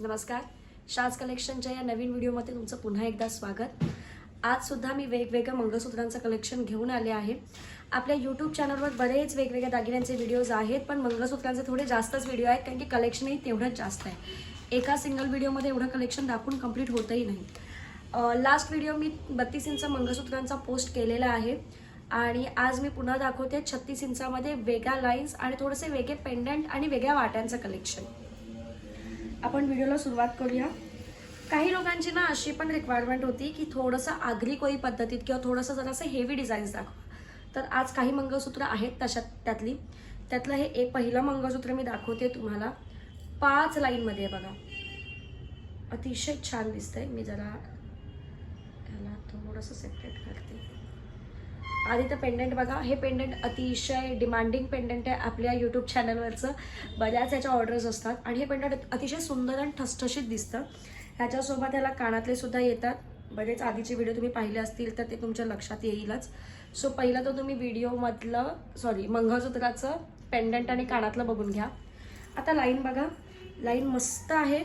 नमस्कार. शाज कलेक्शनच्या या नवीन व्हिडिओमध्ये तुमचं पुन्हा एकदा स्वागत. आज सुद्धा मी वेगवेगळ्या मंगळसूत्रांचं कलेक्शन घेऊन आले आहे. आपल्या यूट्यूब चॅनलवर बरेच वेगवेगळ्या दागिन्यांचे व्हिडिओज आहेत पण मंगळसूत्रांचे थोडे जास्तच व्हिडिओ आहेत कारण की कलेक्शनही तेवढंच जास्त आहे. एका सिंगल व्हिडिओमध्ये एवढं कलेक्शन दाखवून कंप्लीट होतही नाही. लास्ट व्हिडिओ मी बत्तीस इंच मंगळसूत्रांचा पोस्ट केलेला आहे. आणि आज मी पुन्हा दाखवते छत्तीस इंचामध्ये वेगळ्या लाईन्स आणि थोडेसे वेगळे पेंडंट आणि वेगळ्या वाट्यांचं कलेक्शन आपण व्हिडिओला सुरुवात करूया. काही लोकांची ना अशी पण रिक्वायरमेंट होती की थोडंसं आगरी कोई पद्धतीत किंवा थोडंसं जरासं हेवी डिझाईन्स दाखवा. तर आज काही मंगळसूत्र आहेत तशात त्यातली. त्यातलं हे एक पहिलं मंगळसूत्र मी दाखवते तुम्हाला. पाच लाईनमध्ये आहे बघा. अतिशय छान दिसतंय. मी जरा याला थोडंसं सेपरेट करते. आधी तर पेंडंट बघा. हे पेंडंट अतिशय डिमांडिंग पेंडंट आहे आपल्या यूट्यूब चॅनलवरचं बऱ्याच याच्या ऑर्डर्स असतात. आणि हे पेंडंट अतिशय सुंदर आणि ठसठशीत दिसतं. ह्याच्यासोबत ह्याला कानातले सुद्धा येतात. बरेच आधीचे व्हिडिओ तुम्ही पाहिले असतील तर ते तुमच्या लक्षात येईलच. सो पहिलं तर तुम्ही व्हिडिओमधलं सॉरी मंगळसूत्राचं पेंडंट आणि कानातलं बघून घ्या. आता लाईन बघा. लाईन मस्त आहे.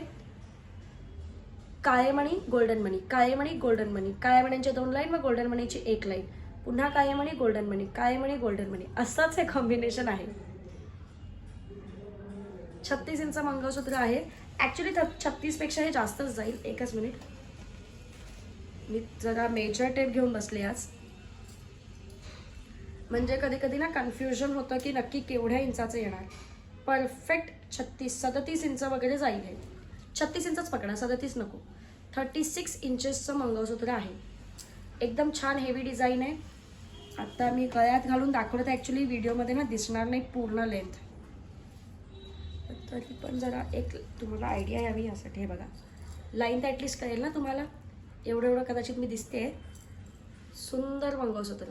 काळे मणी गोल्डन मणी काळे मणी गोल्डन मणी काळ्या मण्यांच्या दोन लाईन व गोल्डन मणीची एक लाईन पुन्हा कायम आणि गोल्डन मनी कायम आणि गोल्डन मनी असंच हे कॉम्बिनेशन आहे. छत्तीस इंच मंगळसूत्र आहे. ॲक्च्युली छत्तीसपेक्षा हे जास्तच जाईल. एकच मिनिट मी जरा मेजर टेप घेऊन बसले आज. म्हणजे कधी कधी ना कन्फ्युजन होतं की नक्की केवढ्या इंचाचं येणार. परफेक्ट छत्तीस सदतीस इंच वगैरे जाईल छत्तीस इंचच पकडा सदतीस नको. थर्टी सिक्स इंचेसचं मंगळसूत्र आहे. एकदम छान हेवी डिझाईन आहे. आता मी गळ्यात घालून दाखवलं तर ॲक्च्युली व्हिडिओमध्ये ना दिसणार नाही पूर्ण लेंथ तरी पण जरा एक तुम्हाला आयडिया यावी यासाठी हे बघा. लाईन तर ॲटलिस्ट कळेल ना तुम्हाला. एवढं एवढं कदाचित मी दिसते सुंदर मंगळसूत्र.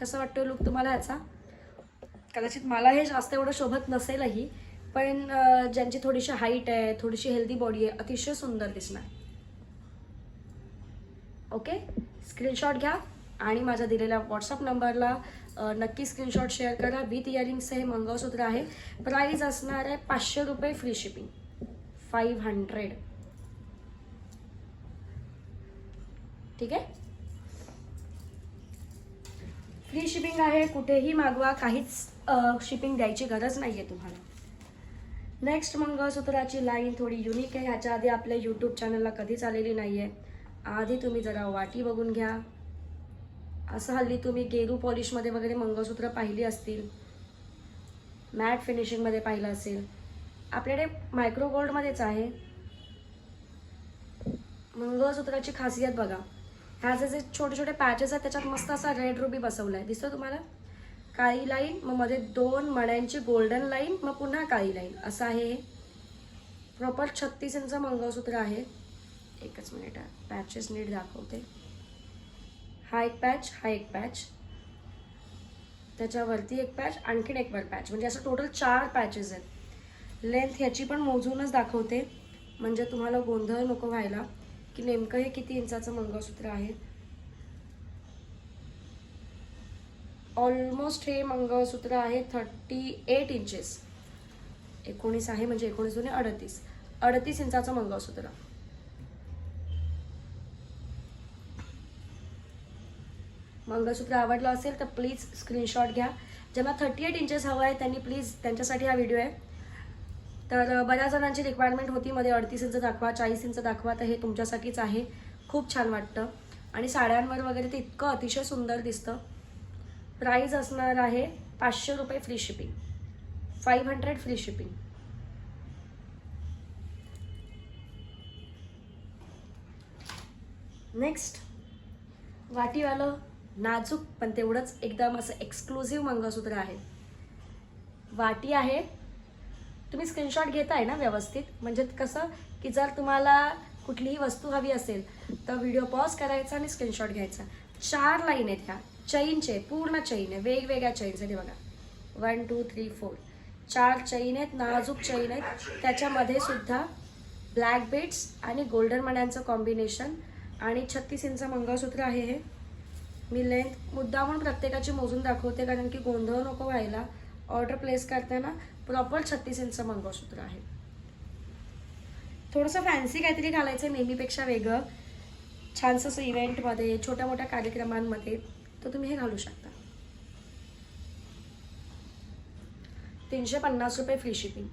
कसं वाटतं लुक तुम्हाला याचा? कदाचित मला हे जास्त एवढं शोभत नसेलही पण ज्यांची थोडीशी हाईट आहे थोडीशी हेल्दी बॉडी आहे अतिशय सुंदर दिसणार. ओके? स्क्रीनशॉट घ्या आणि माझ्या दिलेल्या व्हॉट्सअप नंबरला नक्की स्क्रीनशॉट शेअर करा. विथ इयरिंग्स हे मंगळसूत्र आहे. प्राईज असणार आहे पाचशे रुपये फ्री शिपिंग फाईव्ह हंड्रेड ठीक आहे? फ्री शिपिंग आहे. कुठेही मागवा. काहीच शिपिंग द्यायची गरज नाही आहे तुम्हाला. नेक्स्ट मंगळसूत्राची लाईन थोडी युनिक आहे. ह्याच्या आधी आपल्या यूट्यूब चॅनलला कधीच आलेली नाही आहे आधी तुम्ही जरा वाटी बघून घ्या. असं हल्ली तुम्ही गेरू पॉलिशमध्ये वगैरे मंगळसूत्र पाहिली असतील. मॅट फिनिशिंगमध्ये पाहिलं असेल. आपल्याकडे मायक्रो गोल्डमध्येच आहे. मंगळसूत्राची खासियत बघा. ह्याचे जे छोटे छोटे पॅचेस आहेत त्याच्यात मस्त असा रेड रुबी बसवला आहे दिसतो तुम्हाला? काळी लाईन मग मध्ये दोन मण्यांची गोल्डन लाईन मग पुन्हा काळी लाईन असं आहे प्रॉपर छत्तीस इंच मंगळसूत्र आहे. एकच मिनिट पॅचेस नीट दाखवते. हा एक पॅच हा एक पॅच त्याच्यावरती एक पॅच आणखीन एक वर पॅच म्हणजे असं टोटल चार पॅचेस आहेत. लेंथ ह्याची पण मोजूनच दाखवते. म्हणजे तुम्हाला गोंधळ नको व्हायला. की नेमकं हे किती इंचाचं मंगळसूत्र आहे? ऑलमोस्ट हे मंगळसूत्र आहे थर्टी एट इंचेस एकोणीस आहे म्हणजे एकोणीस दोन्ही अडतीस. अडतीस इंचाचं मंगळसूत्र. मंगळसूत्र आवडलं असेल तर प्लीज स्क्रीनशॉट घ्या. ज्यांना थर्टी एट इंचेस हवं आहे त्यांनी प्लीज त्यांच्यासाठी हा व्हिडिओ आहे. तर बऱ्याच जणांची रिक्वायरमेंट होती मध्ये अडतीस इंच दाखवा चाळीस इंच दाखवा तर हे तुमच्यासाठीच आहे. खूप छान वाटतं. आणि साड्यांवर वगैरे ते इतकं अतिशय सुंदर दिसतं. प्राईज असणार आहे पाचशे रुपये free shipping five hundred free shipping next वाटीवालं. नाजूक पण तेवढंच एकदम असं एक्सक्लुझिव्ह मंगळसूत्र आहे. वाटी आहे. तुम्ही स्क्रीनशॉट घेताय ना व्यवस्थित? म्हणजे कसं की जर तुम्हाला कुठलीही वस्तू हवी असेल तर व्हिडिओ पॉज करायचा आणि स्क्रीनशॉट घ्यायचा. चार लाईन आहेत ह्या. चैनचे पूर्ण चैन आहे. वेगवेगळ्या चैन्स आहेत बघा. वन टू थ्री फोर चार चैन आहेत नाजूक चैन आहेत. त्याच्यामध्ये सुद्धा ब्लॅक बीड्स आणि गोल्डन मण्यांचं कॉम्बिनेशन आणि छत्तीस इंच मंगळसूत्र आहे हे. मी लेंथ मुद्दामून प्रत्येकाची मोजून दाखवते कारण की गोंधळ नको व्हायला. ऑर्डर प्लेस करताना प्रॉपर छत्तीस इंच मंगळसूत्र आहे. थोडंसं फॅन्सी काहीतरी घालायचं आहे नेहमीपेक्षा वेगळं. छानसं असं इव्हेंटमध्ये छोट्या मोठ्या कार्यक्रमांमध्ये तर तुम्ही हे घालू शकता. तीनशे पन्नास रुपये फ्री शिपिंग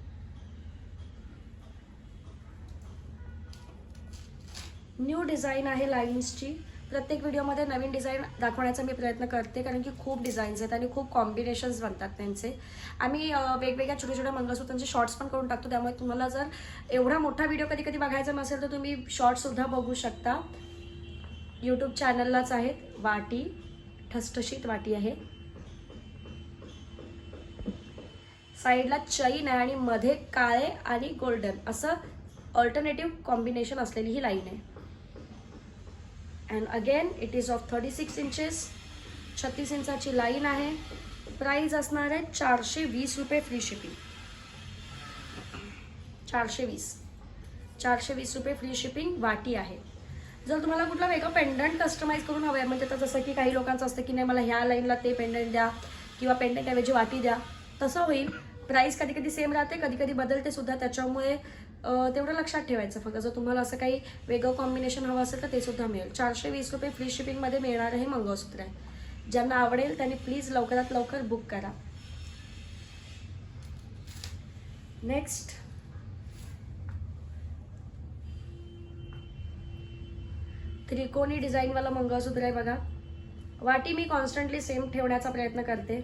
न्यू डिझाईन आहे लाईन्सची प्रत्येक व्हिडिओमध्ये नवीन डिझाईन दाखवण्याचा मी प्रयत्न करते कारण की खूप डिझाईन्स आहेत आणि खूप कॉम्बिनेशन्स बनतात त्यांचे. आम्ही वेगवेगळ्या छोट्या छोट्या मंगळसूत्रांचे शॉर्ट्स पण करून टाकतो त्यामुळे तुम्हाला जर एवढा मोठा व्हिडिओ कधी कधी बघायचा नसेल तर तुम्ही शॉर्ट्ससुद्धा बघू शकता. यूट्यूब चॅनललाच आहेत. वाटी ठसठशीत वाटी आहे. साईडला चैन आहे आणि मध्ये काळे आणि गोल्डन. असं ऑल्टरनेटिव्ह कॉम्बिनेशन असलेली ही लाईन आहे. And again it is of thirty six inches छत्तीस इंचाची लाईन आहे. प्राईज असणार आहे चारशे वीस रुपये फ्री शिपिंग चारशे वीस. चारशे वीस रुपये फ्री शिपिंग वाटी आहे. जर तुम्हाला कुठला वेगळं पेंडंट कस्टमाइज करून हवं आहे म्हणजे आता जसं की काही लोकांचं असतं की नाही मला ह्या लाईनला ते पेंडंट द्या किंवा पेंडंट ऐवजी वाटी द्या तसं होईल. प्राईस कधी कधी सेम राहते कधी कधी बदलते सुद्धा. त्याच्यामुळे तेवढं लक्षात ठेवायचं. फक्त जर तुम्हाला असं काही वेगळं कॉम्बिनेशन हवं असेल तर ते सुद्धा मिळेल. चारशे वीस रुपये फ्री शिपिंगमध्ये मिळणारं हे मंगळसूत्र. आहे ज्यांना आवडेल त्यांनी प्लीज लवकरात लवकर बुक करा. नेक्स्ट त्रिकोणी डिझाईनवाला मंगळसूत्र आहे बघा. वाटी मी कॉन्स्टंटली सेम ठेवण्याचा प्रयत्न करते.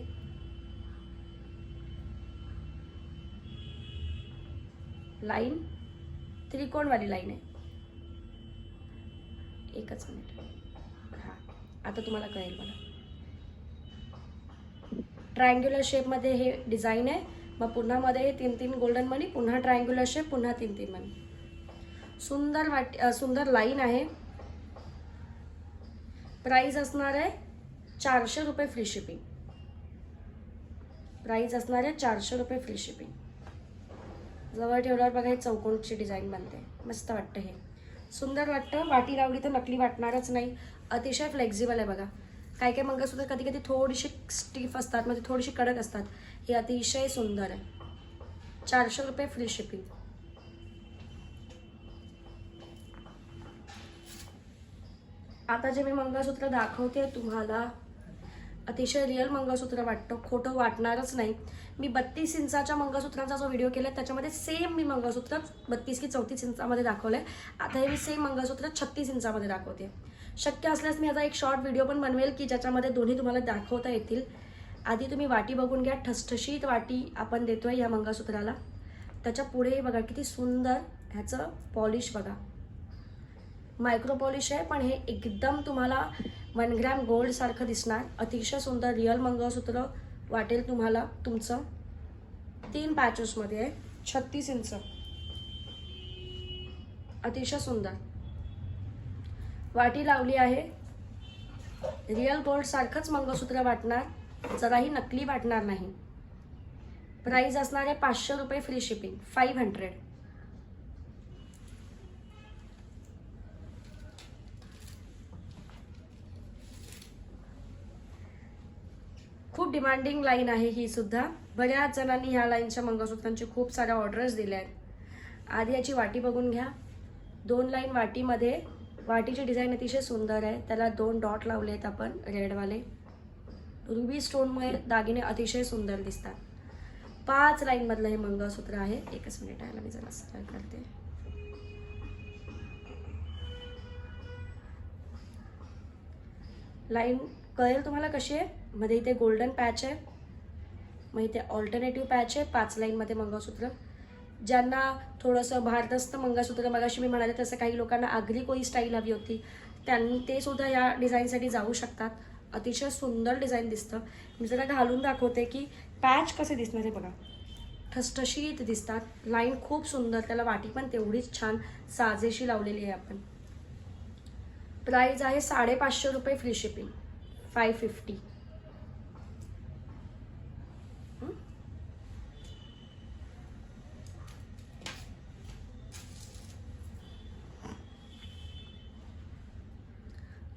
लाईन त्रिकोणवाली लाईन आहे. एकच मिनिट. हां आता तुम्हाला कळेल मला. ट्रायंग्युलर शेपमध्ये हे डिझाईन आहे. मग पुन्हा मध्ये हे तीन तीन गोल्डन मनी पुन्हा ट्रायंग्युलर शेप पुन्हा तीन तीन मनी सुंदर वाट सुंदर लाईन आहे. प्राईज असणार आहे चारशे रुपये फ्री शिपिंग प्राईज असणार आहे चारशे रुपये फ्री शिपिंग जवळ ठेवल्यावर बघा हे चौकोनची डिझाईन बनते. मस्त वाटतं हे. सुंदर वाटतं. वाटी लावली तर नकली वाटणारच नाही. अतिशय फ्लेक्झिबल आहे बघा. काय काय मंगळसूत्र कधी कधी थोडीशी स्टीफ असतात म्हणजे थोडीशी कडक असतात. हे अतिशय सुंदर आहे. चारशे रुपये फ्री शिपिंग आता जे मी मंगळसूत्र दाखवते तुम्हाला अतिशय रिअल मंगळसूत्र वाटतं. खोटं वाटणारच नाही. मी बत्तीस इंचाच्या मंगळसूत्रांचा जो व्हिडिओ केला त्याच्यामध्ये सेम मी मंगळसूत्र बत्तीस की चौतीस इंचामध्ये दाखवलं आहे आता हे मी सेम मंगळसूत्र छत्तीस इंचामध्ये दाखवते. शक्य असल्यास मी आता एक शॉर्ट व्हिडिओ पण बनवेल की ज्याच्यामध्ये दोन्ही तुम्हाला दाखवता येतील. आधी तुम्ही वाटी बघून घ्या ठसठशीत वाटी आपण देतो आहे या मंगळसूत्राला. त्याच्या पुढे बघा किती सुंदर ह्याचं पॉलिश बघा. मायक्रो पॉलिश आहे पण हे एकदम तुम्हाला वन ग्रॅम गोल्डसारखं दिसणार. अतिशय सुंदर रिअल मंगळसूत्र. वाटेल तुम्हाला तुमचं तीन पॅचेसमध्ये आहे. छत्तीस इंच. अतिशय सुंदर. वाटी लावली आहे. रिअल गोल्ड सारखंच मंगळसूत्र वाटणार जराही नकली वाटणार नाही. प्राईज असणार आहे पाचशे रुपये फ्री शिपिंग फाईव्ह हंड्रेड खूप डिमांडिंग लाईन आहे ही सुद्धा. बऱ्याच जणांनी ह्या लाईनच्या मंगळसूत्रांची खूप साऱ्या ऑर्डर्स दिल्या आहेत. आधी याची वाटी बघून घ्या. दोन लाईन वाटीमध्ये वाटीची डिझाईन अतिशय सुंदर आहे. त्याला दोन डॉट लावले आहेत आपण रेडवाले रुबी स्टोनमुळे दागिने अतिशय सुंदर दिसतात. पाच लाईनमधलं हे मंगळसूत्र आहे. एकच मिनिट आहे मी जरा सरळ करते. लाईन कळेल तुम्हाला कशी आहे? मध्ये इथे गोल्डन पॅच आहे. मग इथे ऑल्टरनेटिव्ह पॅच आहे. पाच लाईनमध्ये मंगळसूत्र. ज्यांना थोडंसं भारदस्त मंगळसूत्र मगाशी मी म्हणाले तसं काही लोकांना आगरी कोळी स्टाईल हवी होती. त्यांनी ते सुद्धा या डिझाईनसाठी जाऊ शकतात. अतिशय सुंदर डिझाईन दिसतं. मी जरा घालून दाखवते की पॅच कसे दिसणार आहे बघा. ठसठशीत दिसतात. लाईन खूप सुंदर त्याला वाटी पण तेवढीच छान साजेशी लावलेली आहे आपण. प्राईज आहे साडेपाचशे रुपये फ्री शिपिंग फाय फिफ्टी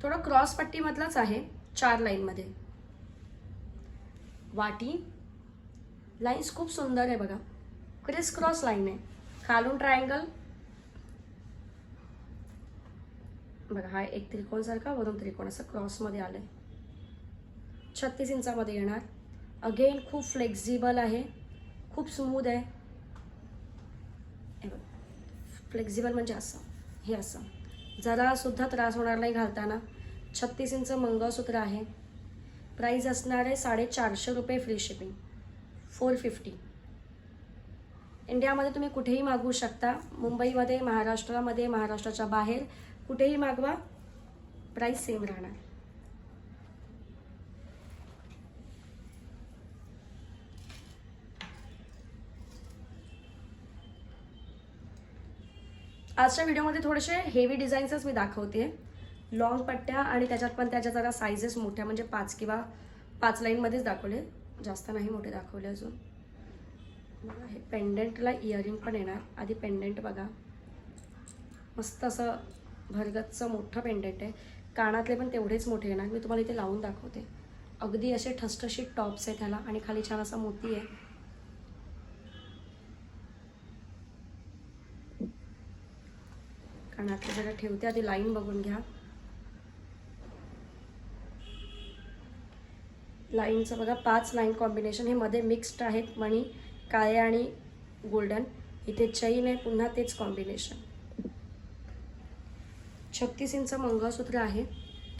थोडं क्रॉस पट्टीमधलाच आहे चार लाईनमध्ये. वाटी. लाईन्स खूप सुंदर आहे बघा. क्रिस क्रॉस लाईन आहे. खालून ट्रायंगल. बघा हा एक त्रिकोणसारखा वरून त्रिकोण असं क्रॉसमध्ये आलं आहे छत्तीस इंचामध्ये येणार. अगेन खूप फ्लेक्झिबल आहे. खूप स्मूद आहे. फ्लेक्झिबल म्हणजे असं. हे असं. जरासुद्धा त्रास होणार नाही घालताना. छत्तीस इंच मंगळसूत्र आहे. प्राईज असणार आहे साडेचारशे रुपये फ्री शिपिंग फोर फिफ्टी इंडियामध्ये तुम्ही कुठेही मागवू शकता. मुंबईमध्ये महाराष्ट्रामध्ये महाराष्ट्राच्या बाहेर कुठेही मागवा. प्राईस सेम राहणार. आजच्या व्हिडिओमध्ये थोडेसे हेवी डिझाईन्सच मी दाखवते लॉंग पट्ट्या आणि त्याच्यात पण त्याच्या जरा सायझेस मोठ्या म्हणजे पाच किंवा पाच लाईनमध्येच दाखवले. जास्त नाही मोठे दाखवले अजून. हे पेंडंटला इयरिंग पण येणार. आधी पेंडंट बघा. मस्त असं भरगतचं मोठं पेंडंट आहे. कानातले पण तेवढेच मोठे येणार. मी तुम्हाला इथे लावून दाखवते. अगदी असे ठसठशीत टॉप्स आहे त्याला आणि खाली छान असा मोती आहे. कानातले जरा ठेवते आधी लाईन बघून घ्या. लाईनचं बघा पाच लाईन कॉम्बिनेशन हे मध्ये मिक्स्ड आहेत मणी काळे आणि गोल्डन इथे चैन आहे पुन्हा तेच कॉम्बिनेशन छत्तीस इंच मंगळसूत्र आहे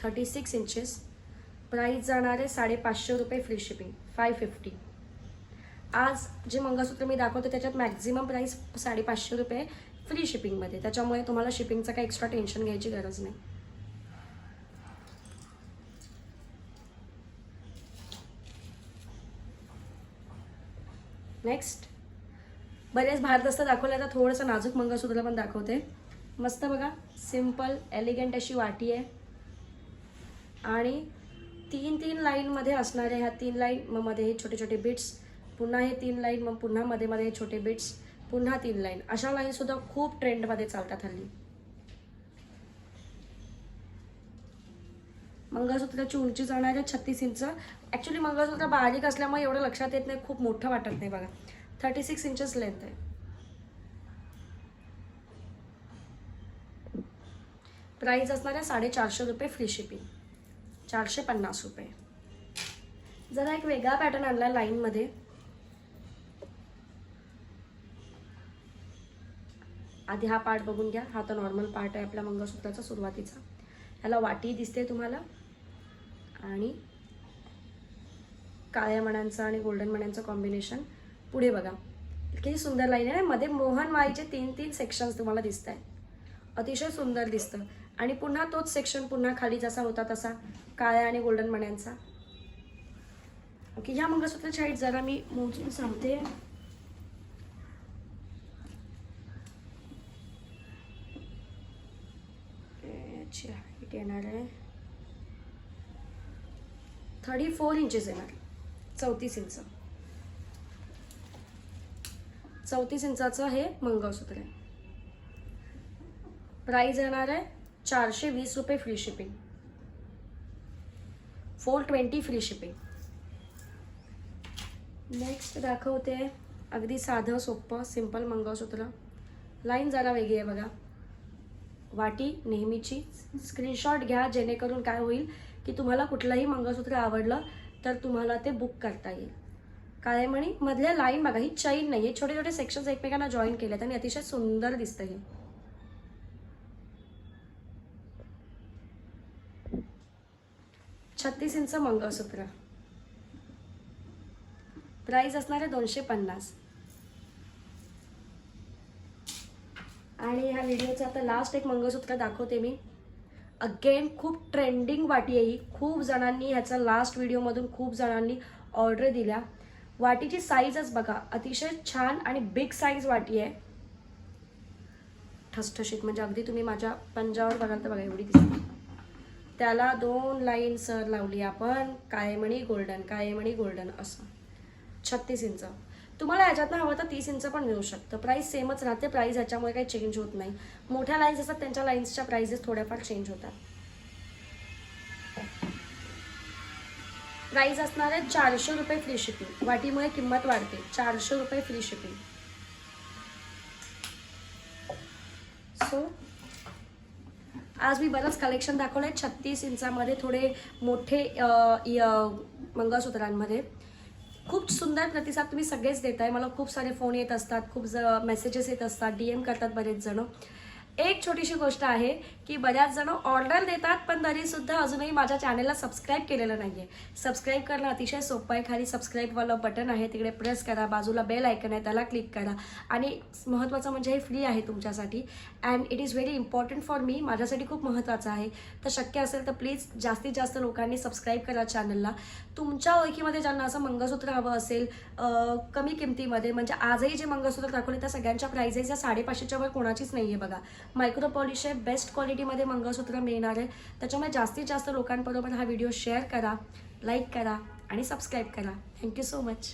थर्टी सिक्स इंचेस प्राईस जाणार आहे साडेपाचशे रुपये फ्री शिपिंग फाय फिफ्टी आज जे मंगळसूत्र मी दाखवते त्याच्यात मॅक्झिमम प्राईस साडेपाचशे रुपये. फ्री शिपिंगमध्ये. त्याच्यामुळे तुम्हाला शिपिंगचं काही एक्स्ट्रा टेन्शन घ्यायची गरज नाही. नेक्स्ट बरेच भारदस्त दाखवले आता थोडंसं नाजूक मंगळसूत्र पण दाखवते. मस्त बघा. सिंपल एलिगंट अशी वाटी आहे. आणि तीन तीन लाईनमध्ये असणारे ह्या तीन लाईन मग मध्ये हे छोटे छोटे बिट्स पुन्हा हे तीन लाईन मग पुन्हा मध्ये मध्ये हे छोटे बिट्स पुन्हा तीन लाईन. अशा लाईनसुद्धा खूप ट्रेंडमध्ये चालतात हल्ली. मंगळसूत्राची उंची जाणार आहे छत्तीस इंच ॲक्च्युली मंगळसूत्र बारीक असल्यामुळे एवढं लक्षात येत नाही खूप मोठं वाटत नाही बघा. थर्टी सिक्स इंचेस लेंथ आहे. प्राईज असणार आहे साडेचारशे रुपये फ्री शिपिंग चारशे पन्नास रुपये. जरा एक वेगळा पॅटर्न आणला लाईनमध्ये आधी हा पार्ट बघून घ्या. हा तर नॉर्मल पार्ट आहे आपल्या मंगळसूत्राचा सुरुवातीचा. ह्याला वाटी दिसते तुम्हाला. आणि काळ्या मण्यांचं आणि गोल्डन मण्यांचं कॉम्बिनेशन पुढे बघा. किती सुंदर लाईन आहे. मध्ये मोहन माईचे तीन तीन सेक्शन्स तुम्हाला दिसत आहेत अतिशय सुंदर दिसतं. आणि पुन्हा तोच सेक्शन पुन्हा खाली जसा होता तसा काळ्या आणि गोल्डन मण्यांचा. ओके ह्या मंगळसूत्राची हाईट जरा मी मोजून सांगते. याची हाईट येणार आहे. थर्टी फोर इंचेस येणार. चौतीस इंच. चौतीस इंचाचं हे मंगळसूत्र आहे. प्राईस येणार आहे चारशे वीस रुपये free shipping four twenty free shipping next दाखवते. अगदी साधं सोपं सिंपल मंगळसूत्र. लाईन जरा वेगळी आहे बघा. वाटी नेहमीची. स्क्रीनशॉट घ्या जेणेकरून काय होईल की तुम्हाला कुठलंही मंगळसूत्र आवडलं तर तुम्हाला ते बुक करता येईल. काय म्हणे मधल्या लाईन बघा ही चैन नाही आहे छोटे छोटे सेक्शन्स एकमेकांना जॉईन केलेत आणि अतिशय सुंदर दिसतं हे. छत्तीस इंच मंगळसूत्र. प्राईज असणार आहे दोनशे पन्नास. आणि ह्या व्हिडिओचं आता लास्ट एक मंगळसूत्र दाखवते मी. अगेन खूप ट्रेंडिंग वाटी आहे ही. खूप जणांनी ह्याचा लास्ट व्हिडिओमधून खूप जणांनी ऑर्डर दिल्या. वाटीची साईजच बघा अतिशय छान आणि बिग साईज वाटी आहे. ठसठशीत म्हणजे अगदी तुम्ही माझ्या पंजावर बघाल तर बघा एवढी दिसते. त्याला दोन लाईन सर लावली आपण. कायमणी गोल्डन कायमणी गोल्डन असं. छत्तीस इंच. तुम्हाला याच्यातनं हवं तर तीस इंच पण मिळू शकतं. प्राईस सेमच राहते. प्राईस याच्यामुळे काही चेंज होत नाही. मोठ्या लाईन्स असतात त्यांच्या लाईन्सच्या प्राइजेस थोड्याफार चेंज होतात. प्राईस असणार आहे चारशे रुपये फ्री शिपिंग वाटीमुळे किंमत वाढते. चारशे रुपये फ्री शिपिंग सो आज मी बरंच कलेक्शन दाखवलं आहे छत्तीस इंचामध्ये थोडे मोठे मंगळसूत्रांमध्ये. खूप सुंदर प्रतिसाद तुम्ही सगळेच देताय. मला खूप सारे फोन येत असतात खूप ज मेसेजेस येत असतात डी एम करतात बरेच जण. एक छोटीशी गोष्ट आहे की बऱ्याच जण ऑर्डर देतात पण तरीसुद्धा अजूनही माझ्या चॅनलला सबस्क्राईब केलेलं नाही आहे सबस्क्राईब करणं अतिशय सोपं आहे. खाली सबस्क्राईबवालं बटन आहे. तिकडे प्रेस करा. बाजूला बेल ऐकन आहे. त्याला क्लिक करा. आणि महत्त्वाचं म्हणजे हे फ्री आहे तुमच्यासाठी. And it is very important for me माझ्यासाठी खूप महत्त्वाचं आहे. तर शक्य असेल तर प्लीज जास्तीत जास्त लोकांनी सबस्क्राईब करा चॅनलला तुमच्या ओळखीमध्ये ज्यांना असं मंगळसूत्र हवं असेल कमी किमतीमध्ये म्हणजे आजही जे मंगळसूत्र दाखवले त्या सगळ्यांच्या प्राइजेस या साडेपाचशेच्या वर कोणाचीच नाही आहे बघा. मायक्रोपॉलिश आहे. बेस्ट क्वालिटीमध्ये मंगळसूत्र मिळणार आहे. त्याच्यामुळे जास्तीत जास्त लोकांबरोबर हा व्हिडिओ शेअर करा लाईक करा आणि सबस्क्राईब करा. Thank you so much